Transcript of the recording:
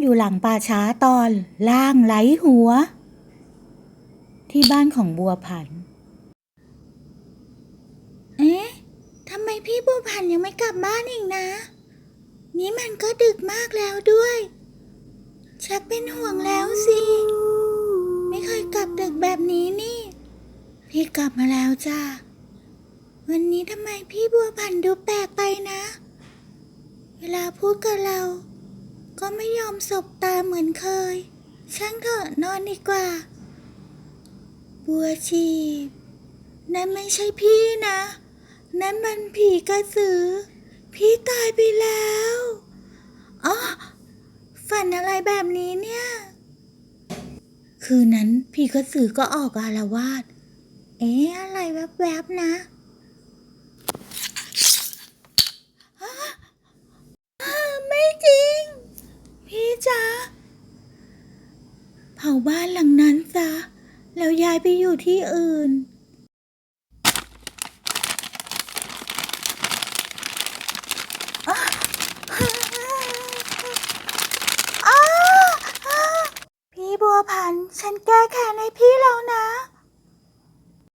อยู่หลังป่าช้าตอนล่างไหลหัว ที่บ้านของบัวผัน เอ๊ะทำไมพี่บัวผันยังไม่กลับบ้านอีกนะ นี่มันก็ดึกมากแล้วด้วย ชักเป็นห่วงแล้วสิ ไม่เคยกลับดึกแบบนี้นี่ พี่กลับมาแล้วจ้าวันนี้ทำไมพี่บัวผันดูแปลกไปนะ เวลาพูดกับเรา ก็ไม่ยอมสบตาเหมือนเคย ช่างเถอะนอนดีกว่า บัวชีพนั่นไม่ใช่พี่นะ นั่นมันผีกระสือ พี่ตายไปแล้วอ๋อฝันอะไรแบบนี้เนี่ย คืนนั้นผีกระสือก็ออกอารวาสเอ๊ะอะไรแวบๆนะฮะอ้าไม่จริง พี่จ๊ะ เผาบ้านหลังนั้นซะ แล้วย้ายไปอยู่ที่อื่น พี่บัวพันธุ์ฉันแก้แค้นให้พี่แล้ว